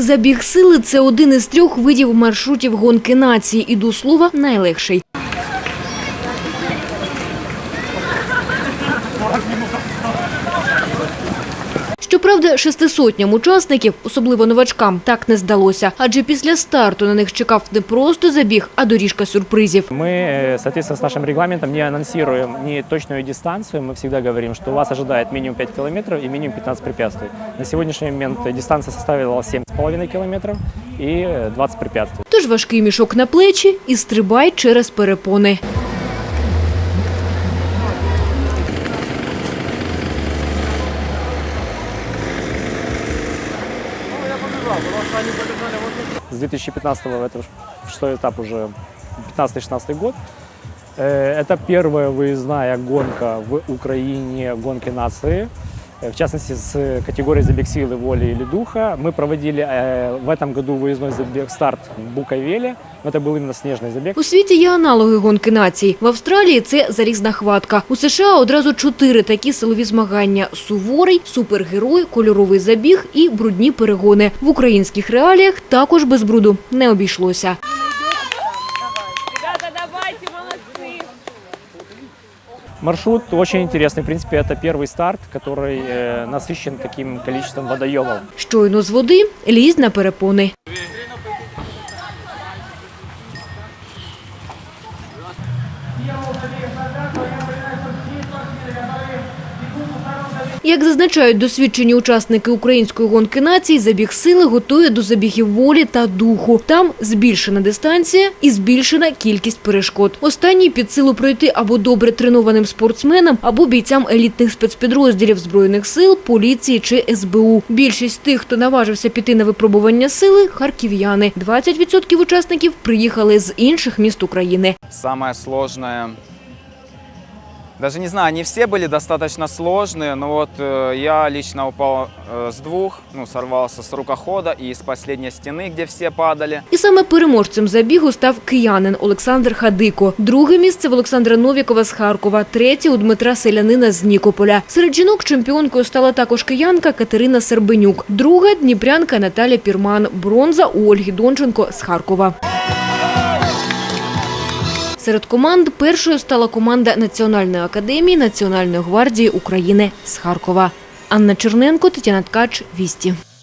Забіг сили це один із трьох видів маршрутів гонки нації і до слова найлегший. Щоправда, шестисотням учасників, особливо новачкам, так не здалося. Адже після старту на них чекав не просто забіг, а доріжка сюрпризів. Мы, э, соответственно, с нашим регламентом не анонсируем не точную дистанцию. Мы всегда говорим, что вас ожидает минимум 5 километров и минимум 15 препятствий. На сегодняшний момент э, дистанция составила 7,5 километров и э, 20 препятствий. Тож важкий мішок на плечі і стрибай через перепони. С 2015 это шестой этап уже 15-16 год. Э, Это первая выездная гонка в Украине, гонки нации. Э, В частности, с категорией забег силы, воли или духа. Мы проводили э, в этом году выездной забег старт в Буковеле. Но это был именно снежный забег. У світі є аналоги гонки націй. В Австралії це залізна хватка. У США одразу чотири такі силові змагання: суворий, супергерой, кольоровий забіг і брудні перегони. В українських реаліях також без бруду не обійшлося. Маршрут очень интересный. В принципе, это первый старт, который э, насыщен таким количеством водоемов. Щойно з води лізь на перепони. Як зазначають досвідчені учасники української гонки націй, забіг сили готує до забігів волі та духу. Там збільшена дистанція і збільшена кількість перешкод. Останній під силу пройти або добре тренованим спортсменам, або бійцям елітних спецпідрозділів збройних сил, поліції чи СБУ. Більшість тих, хто наважився піти на випробування сили, харків'яни. 20% учасників приїхали з інших міст України. Самое сложное... Даже не знаю, не все были достаточно сложные, но вот э, я лично упал э, с двух, ну, сорвался с рукохода и с последней стены, где все падали. І саме переможцем забігу став киянин Олександр Хадико. Друге місце в Олександра Новікова з Харкова, третє у Дмитра Селянина з Нікополя. Серед жінок чемпіонкою стала також киянка Катерина Сербенюк. Друга – дніпрянка Наталя Пірман. Бронза у Ольги Донченко з Харкова. Серед команд першою стала команда Національної академії Національної гвардії України з Харкова. Анна Черненко, Тетяна Ткач, Вісті.